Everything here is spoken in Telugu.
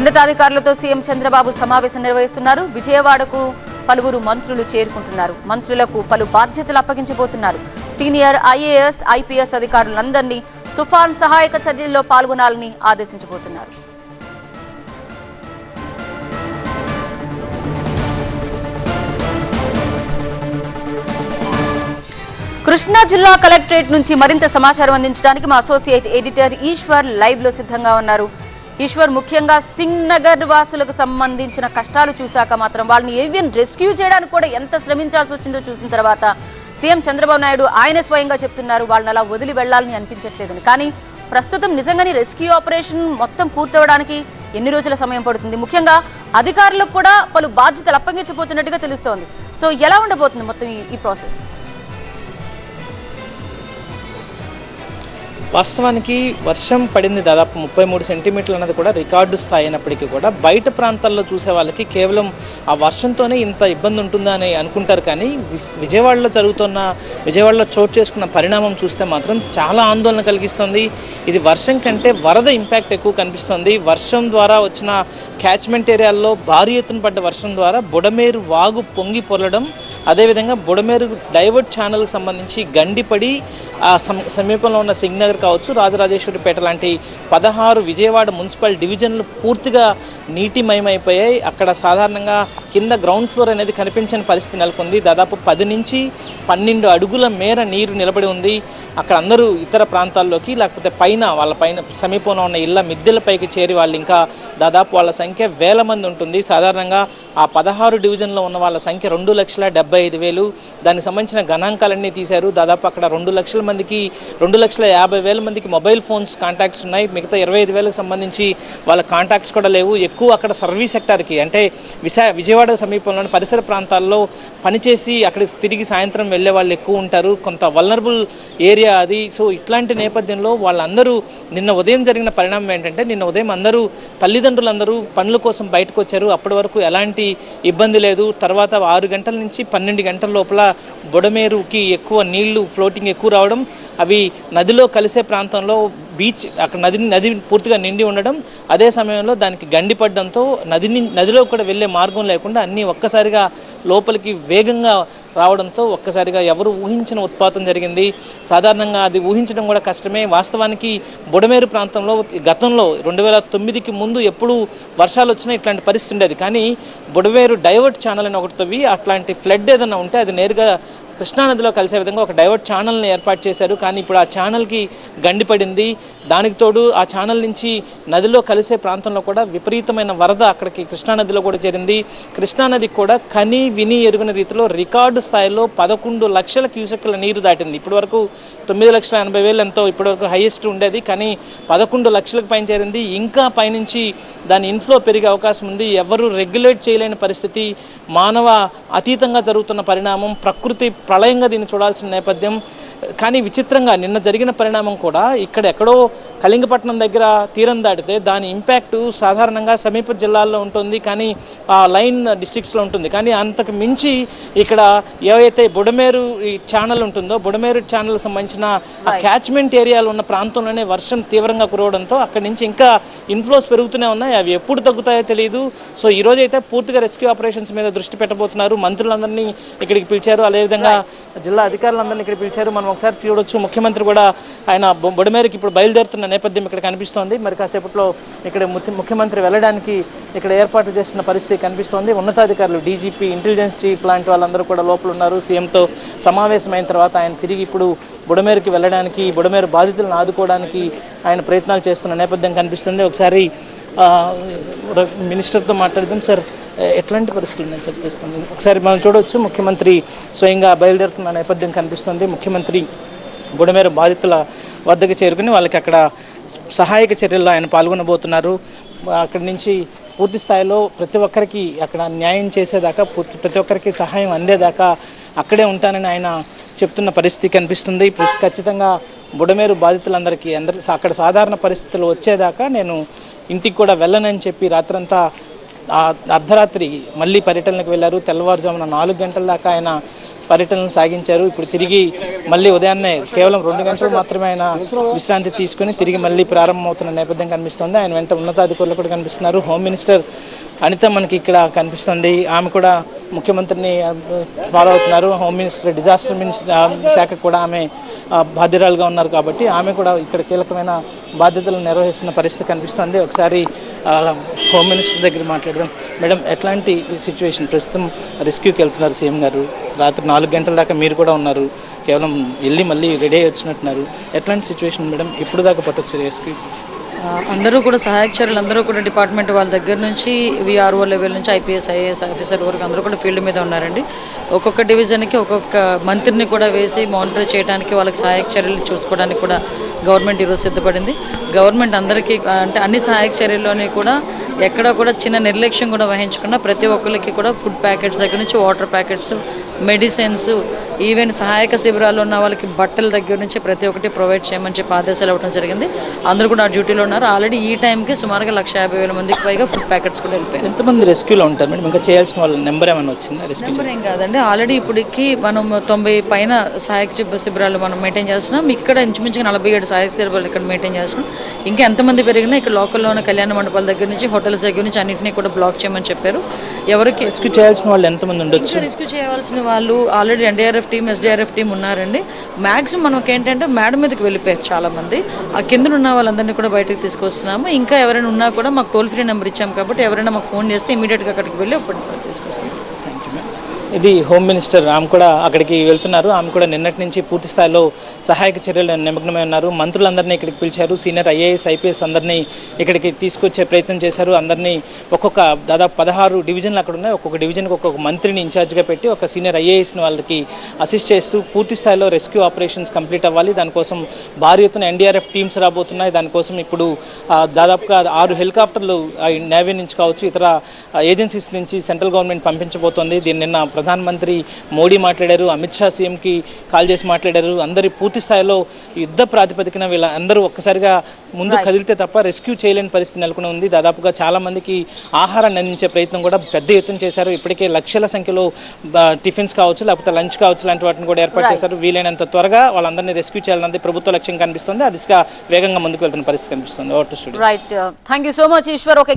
ఉన్నతాధికారులతో సీఎం చంద్రబాబు సమావేశం నిర్వహిస్తున్నారు. విజయవాడకు పలువురు మంత్రులు చేరుకుంటున్నారు. మంత్రులకు పలు బాధ్యతలు అప్పగించబోతున్నారు. సీనియర్ ఐఏఎస్ ఐపీఎస్ అధికారులందరినీ తుఫాన్ సహాయక చర్యల్లో పాల్గొనాలని ఆదేశించబోతున్నారు. కృష్ణా జిల్లా కలెక్టరేట్ నుంచి మరింత సమాచారం అందించడానికి మా అసోసియేట్ ఎడిటర్ ఈశ్వర్ లైవ్లో సిద్ధంగా ఉన్నారు. ఈశ్వర్ ముఖ్యంగా సింగ్ నగర్ వాసులకు సంబంధించిన కష్టాలు చూశాక మాత్రం వాళ్ళని ఏవియన్ రెస్క్యూ చేయడానికి కూడా ఎంత శ్రమించాల్సి వచ్చిందో చూసిన తర్వాత సీఎం చంద్రబాబు నాయుడు ఆయన స్వయంగా చెప్తున్నారు వాళ్ళని అలా వదిలి వెళ్ళాలని అనిపించట్లేదని. కానీ ప్రస్తుతం నిజంగానే రెస్క్యూ ఆపరేషన్ మొత్తం పూర్తవడానికి ఎన్ని రోజుల సమయం పడుతుంది? ముఖ్యంగా అధికారులకు కూడా పలు బాధ్యతలు అప్పగించబోతున్నట్టుగా తెలుస్తోంది. సో ఎలా ఉండబోతుంది మొత్తం ఈ ప్రాసెస్? వాస్తవానికి వర్షం పడింది దాదాపు ముప్పై మూడు సెంటీమీటర్లు అన్నది కూడా రికార్డు స్థాయి అయినప్పటికీ కూడా బయట ప్రాంతాల్లో చూసే వాళ్ళకి కేవలం ఆ వర్షంతోనే ఇంత ఇబ్బంది ఉంటుందా అని అనుకుంటారు కానీ విజయవాడలో జరుగుతున్న విజయవాడలో చోటు చేసుకున్న పరిణామం చూస్తే మాత్రం చాలా ఆందోళన కలిగిస్తుంది. ఇది వర్షం కంటే వరద ఇంపాక్ట్ ఎక్కువ కనిపిస్తుంది. వర్షం ద్వారా వచ్చిన క్యాచ్మెంట్ ఏరియాల్లో భారీ ఎత్తున పడ్డ వర్షం ద్వారా బుడమేరు వాగు పొంగి పొరలడం అదేవిధంగా బుడమేరు డైవర్ట్ ఛానల్కి సంబంధించి గండిపడి ఆ సమ- సమీపంలో ఉన్న సింగ్నగర్ కావచ్చు రాజరాజేశ్వరిపేట లాంటి పదహారు విజయవాడ మున్సిపల్ డివిజన్లు పూర్తిగా నీటిమయమైపోయాయి. అక్కడ సాధారణంగా కింద గ్రౌండ్ ఫ్లోర్ అనేది కనిపించని పరిస్థితి నెలకొంది. దాదాపు పది నుంచి పన్నెండు అడుగుల మేర నీరు నిలబడి ఉంది. అక్కడ అందరూ ఇతర ప్రాంతాల్లోకి లేకపోతే పైన వాళ్ళ పైన సమీపంలో ఉన్న ఇళ్ళ మిద్దెలపైకి చేరి వాళ్ళు ఇంకా దాదాపు వాళ్ళ సంఖ్య వేల మంది ఉంటుంది. సాధారణంగా ఆ పదహారు డివిజన్లో ఉన్న వాళ్ళ సంఖ్య రెండు లక్షల డెబ్బై ఐదు వేలు. దానికి సంబంధించిన గణాంకాలన్నీ తీశారు. దాదాపు అక్కడ రెండు లక్షల మందికి రెండు లక్షల యాభై వేల మందికి మొబైల్ ఫోన్స్ కాంటాక్ట్స్ ఉన్నాయి. మిగతా ఇరవై ఐదు వేలకు సంబంధించి వాళ్ళ కాంటాక్ట్స్ కూడా లేవు. ఎక్కువ అక్కడ సర్వీస్ సెక్టార్కి అంటే విశా విజయవాడ సమీపంలోని పరిసర ప్రాంతాల్లో పనిచేసి అక్కడికి తిరిగి సాయంత్రం వెళ్ళే వాళ్ళు ఎక్కువ ఉంటారు. కొంత వల్నరబుల్ ఏరియా అది. సో ఇట్లాంటి నేపథ్యంలో వాళ్ళందరూ నిన్న ఉదయం జరిగిన పరిణామం ఏంటంటే నిన్న ఉదయం అందరూ తల్లిదండ్రులందరూ పనుల కోసం బయటకు వచ్చారు. అప్పటి వరకు ఎలాంటి ఇబ్బంది లేదు. తర్వాత ఆరు గంటల నుంచి పన్నెండు గంటల లోపల బుడమేరుకి ఎక్కువ నీళ్ళు ఫ్లోటింగ్ ఎక్కువ రావడం అవి నదిలో కలిసే ప్రాంతంలో బీచ్ అక్కడ నది నది పూర్తిగా నిండి ఉండడం అదే సమయంలో దానికి గండిపడడంతో నదిని నదిలో కూడా వెళ్ళే మార్గం లేకుండా అన్నీ ఒక్కసారిగా లోపలికి వేగంగా రావడంతో ఒక్కసారిగా ఎవరు ఊహించిన ఉత్పాతం జరిగింది. సాధారణంగా అది ఊహించడం కూడా కష్టమే. వాస్తవానికి బుడమేరు ప్రాంతంలో గతంలో రెండు వేల తొమ్మిదికి ముందు ఎప్పుడు వర్షాలు వచ్చినా ఇట్లాంటి పరిస్థితి ఉండేది. కానీ బుడమేరు డైవర్ట్ ఛానల్ అని ఒకటి తవ్వి అట్లాంటి ఫ్లడ్ ఏదైనా ఉంటే అది నేరుగా కృష్ణానదిలో కలిసే విధంగా ఒక డైవర్ట్ ఛానల్ని ఏర్పాటు చేశారు. కానీ ఇప్పుడు ఆ ఛానల్కి గండిపడింది దానికి తోడు ఆ ఛానల్ నుంచి నదిలో కలిసే ప్రాంతంలో కూడా విపరీతమైన వరద అక్కడికి కృష్ణానదిలో కూడా చేరింది. కృష్ణానది కూడా కని విని ఎరుగిన రీతిలో రికార్డు స్థాయిలో పదకొండు లక్షల క్యూసెక్ల నీరు దాటింది. ఇప్పటి వరకు తొమ్మిది లక్షల ఎనభై వేలు ఎంతో ఇప్పటివరకు హైయెస్ట్ ఉండేది. కానీ పదకొండు లక్షలకు పైన చేరింది. ఇంకా పైనుంచి దాని ఇన్ఫ్లో పెరిగే అవకాశం ఉంది. ఎవరు రెగ్యులేట్ చేయలేని పరిస్థితి. మానవ అతీతంగా జరుగుతున్న పరిణామం ప్రకృతి ప్రళయంగా దీన్ని చూడాల్సిన నేపథ్యం. కానీ విచిత్రంగా నిన్న జరిగిన పరిణామం కూడా ఇక్కడ ఎక్కడో కళింగపట్నం దగ్గర తీరం దాటితే దాని ఇంపాక్ట్ సాధారణంగా సమీప జిల్లాల్లో ఉంటుంది. కానీ ఆ లైన్ డిస్ట్రిక్ట్స్లో ఉంటుంది. కానీ అంతకు మించి ఇక్కడ ఏవైతే బుడమేరు ఈ ఛానల్ ఉంటుందో బుడమేరు ఛానల్ సంబంధించిన ఆ క్యాచ్మెంట్ ఏరియాలో ఉన్న ప్రాంతంలోనే వర్షం తీవ్రంగా కురవడంతో అక్కడి నుంచి ఇంకా ఇన్ఫ్లోస్ పెరుగుతూనే ఉన్నాయి. అవి ఎప్పుడు తగ్గుతాయో తెలియదు సో ఈ రోజు అయితే పూర్తిగా రెస్క్యూ ఆపరేషన్స్ మీద దృష్టి పెట్టబోతున్నారు. మంత్రులందరినీ ఇక్కడికి పిలిచారు. అదేవిధంగా జిల్లా అధికారులందరినీ ఇక్కడ పిలిచారు. మనం ఒకసారి చూడొచ్చు. ముఖ్యమంత్రి కూడా ఆయన బొడిమేరకు బుడమేరుకి ఇప్పుడు బయలుదేరుతున్న నేపథ్యం ఇక్కడ కనిపిస్తోంది. మరి కాసేపట్లో ఇక్కడ ముఖ్యమంత్రి వెళ్ళడానికి ఇక్కడ ఏర్పాటు చేస్తున్న పరిస్థితి కనిపిస్తోంది. ఉన్నతాధికారులు డీజీపీ ఇంటెలిజెన్స్ చీఫ్ లాంటి వాళ్ళందరూ కూడా లోపల ఉన్నారు. సీఎంతో సమావేశమైన తర్వాత ఆయన తిరిగి ఇప్పుడు బుడమేరుకి వెళ్ళడానికి బుడమేరు బాధితులను ఆదుకోవడానికి ఆయన ప్రయత్నాలు చేస్తున్న నేపథ్యం కనిపిస్తుంది. ఒకసారి మినిస్టర్తో మాట్లాడదాం. సార్ ఎట్లాంటి పరిస్థితులు ఉన్నాయి సార్ ప్రస్తుతం? ఒకసారి మనం చూడవచ్చు ముఖ్యమంత్రి స్వయంగా బయలుదేరుతున్న నేపథ్యం కనిపిస్తుంది. ముఖ్యమంత్రి బుడమేరు బాధితుల వద్దకు చేరుకుని వాళ్ళకి అక్కడ సహాయక చర్యల్లో ఆయన పాల్గొనబోతున్నారు. అక్కడి నుంచి పూర్తి స్థాయిలో ప్రతి ఒక్కరికి అక్కడ న్యాయం చేసేదాకా పూర్తి- ప్రతి ఒక్కరికి సహాయం అందేదాకా అక్కడే ఉంటానని ఆయన చెప్తున్న పరిస్థితి కనిపిస్తుంది. ఖచ్చితంగా బుడమేరు బాధితులందరికీ అందరి అక్కడ సాధారణ పరిస్థితులు వచ్చేదాకా నేను ఇంటికి కూడా వెళ్ళనని చెప్పి రాత్రంతా అర్ధరాత్రి మళ్ళీ పర్యటనకు వెళ్ళారు. తెల్లవారుజామున నాలుగు గంటల దాకా ఆయన పర్యటనలు సాగించారు. ఇప్పుడు తిరిగి మళ్ళీ ఉదయాన్నే కేవలం రెండు గంటలు మాత్రమే ఆయన విశ్రాంతి తీసుకుని తిరిగి మళ్ళీ ప్రారంభమవుతున్న నేపథ్యం కనిపిస్తోంది. ఆయన వెంట ఉన్నతాధికారులు కూడా కనిపిస్తున్నారు. హోమ్ మినిస్టర్ అనిత మనకి ఇక్కడ కనిపిస్తుంది. ఆమె కూడా ముఖ్యమంత్రిని ఫాలో అవుతున్నారు. హోమ్ మినిస్టర్ డిజాస్టర్ మినిస్టర్ శాఖ కూడా ఆమె బాధ్యురాలుగా ఉన్నారు కాబట్టి ఆమె కూడా ఇక్కడ కీలకమైన బాధ్యతలు నిర్వహిస్తున్న పరిస్థితి కనిపిస్తుంది. ఒకసారి హోమ్ మినిస్టర్ దగ్గర మాట్లాడదాం. మేడం ఎట్లాంటి సిచ్యువేషన్ ప్రస్తుతం రెస్క్యూకి వెళ్తున్నారు సీఎం గారు. రాత్రి నాలుగు గంటల దాకా మీరు కూడా ఉన్నారు. కేవలం వెళ్ళి మళ్ళీ రెడీ అయ్యి వచ్చినట్టున్నారు. ఎట్లాంటి సిచ్యువేషన్ మేడం ఇప్పుడు దాకా పట్టొచ్చు రెస్క్యూ అందరూ కూడా సహాయక అందరూ కూడా డిపార్ట్మెంట్ వాళ్ళ దగ్గర నుంచి విఆర్ఓ లెవెల్ నుంచి ఐపీఎస్ ఐఏఎస్ ఆఫీసర్ వరకు అందరూ కూడా ఫీల్డ్ మీద ఉన్నారండి. ఒక్కొక్క డివిజన్కి ఒక్కొక్క మంత్రిని కూడా వేసి మానిటర్ చేయడానికి వాళ్ళకి సహాయక చర్యలు చూసుకోవడానికి కూడా గవర్నమెంట్ ఈరోజు సిద్ధపడింది. గవర్నమెంట్ అందరికీ అంటే అన్ని సహాయక చర్యల్లోని కూడా ఎక్కడ కూడా చిన్న నిర్లక్ష్యం కూడా వహించకుండా ప్రతి ఒక్కరికి కూడా ఫుడ్ ప్యాకెట్స్ దగ్గర నుంచి వాటర్ ప్యాకెట్స్ మెడిసిన్స్ ఈవెన్ సహాయక శిబిరాల్లో ఉన్న వాళ్ళకి బట్టల దగ్గర నుంచి ప్రతి ఒక్కటి ప్రొవైడ్ చేయమని చెప్పి ఆదేశాలు ఇవ్వడం జరిగింది. అందరూ కూడా ఆ డ్యూటీలో ఉన్నారు. ఆల్రెడీ ఈ టైంకి సుమారుగా లక్ష యాభై వేల మందికి పైగా ఫుడ్ ప్యాకెట్స్ కూడా వెళ్ళిపోయాయి. ఎంతమంది రెస్క్యూలో ఉంటారు మేడం? ఇంకా చేయాల్సిన వాళ్ళ నెంబర్ ఏమైనా వచ్చిందా రెస్క్యూ నెంబర్ ఏం కాదండి. ఆల్రెడీ ఇప్పటికి మనం తొంభై పైన సహాయక శిబి- శిబిరాలు మనం మెయింటైన్ చేస్తున్నాం. ఇక్కడ ఇంచుమించుగా నలభై ఏడు సహాయక శిబిరాలు ఇక్కడ మెయింటైన్ చేస్తున్నాం. ఇంకా ఎంతమంది పెరిగినా ఇక్కడ లోకల్లో ఉన్న కళ్యాణ మండపాల దగ్గర నుంచి హోటల్స్ దగ్గర నుంచి అన్నింటినీ కూడా బ్లాక్ చేయమని చెప్పారు. ఎవరికి రెస్క్యూ చేయాల్సిన వాళ్ళు ఎంతమంది ఉండొచ్చు? రెస్క్యూ చేయవలసిన వాళ్ళు already NDRF team SDRF team ఉన్నారండి. మ్యాక్సిమం మనకి ఏంటంటే మేడ మీదకి వెళ్ళిపోయారు చాలా మంది ఆ కింద ఉన్న వాళ్ళందరినీ కూడా బయటకు తీసుకొస్తున్నాము. ఇంకా ఎవరైనా ఉన్నా కూడా మాకు టోల్ ఫ్రీ నెంబర్ ఇచ్చాం కాబట్టి ఎవరైనా మాకు ఫోన్ చేస్తే ఇమీడియట్గా అక్కడికి వెళ్ళి అప్పుడు తీసుకొస్తాం ఇది హోమ్ మినిస్టర్ ఆమె కూడా అక్కడికి వెళ్తున్నారు. ఆమె కూడా నిన్నటి నుంచి పూర్తి స్థాయిలో సహాయక చర్యలు నిమగ్నమై ఉన్నారు. మంత్రులందరినీ ఇక్కడికి పిలిచారు. సీనియర్ ఐఏఎస్ ఐపీఎస్ అందరినీ ఇక్కడికి తీసుకొచ్చే ప్రయత్నం చేశారు. అందరినీ ఒక్కొక్క దాదాపు పదహారు డివిజన్లు అక్కడ ఉన్నాయి. ఒక్కొక్క డివిజన్కి ఒక్కొక్క మంత్రిని ఇన్ఛార్జ్గా పెట్టి ఒక సీనియర్ ఐఏఎస్ని వాళ్ళకి అసిస్ట్ చేస్తూ పూర్తి స్థాయిలో రెస్క్యూ ఆపరేషన్స్ కంప్లీట్ అవ్వాలి. దానికోసం భారీ ఎత్తున ఎన్డీఆర్ఎఫ్ టీమ్స్ రాబోతున్నాయి. దానికోసం ఇప్పుడు దాదాపుగా ఆరు హెలికాప్టర్లు నేవీ నుంచి కావచ్చు ఇతర ఏజెన్సీస్ నుంచి సెంట్రల్ గవర్నమెంట్ పంపించబోతోంది. దీన్ని నిన్న ప్రధానమంత్రి మోడీ మాట్లాడారు అమిత్ షా సీఎంకి కాల్ చేసి మాట్లాడారు. అందరి పూర్తి స్థాయిలో యుద్ధ ప్రాతిపదికన వీళ్ళ అందరూ ఒక్కసారిగా ముందు కదిలితే తప్ప రెస్క్యూ చేయలేని పరిస్థితి నెలకొని ఉంది. దాదాపుగా చాలా మందికి ఆహారాన్ని అందించే ప్రయత్నం కూడా పెద్ద ఎత్తున చేశారు. ఇప్పటికే లక్షల సంఖ్యలో టిఫిన్స్ కావచ్చు లేకపోతే లంచ్ కావచ్చు లాంటి వాటిని కూడా ఏర్పాటు చేశారు. వీలైనంత త్వరగా వాళ్ళందరినీ రెస్క్యూ చేయాలన్నది ప్రభుత్వ లక్ష్యం కనిపిస్తుంది. అది వేగంగా ముందుకు వెళ్తున్న పరిస్థితి కనిపిస్తుంది. Right thank you so much Eshwar ఒక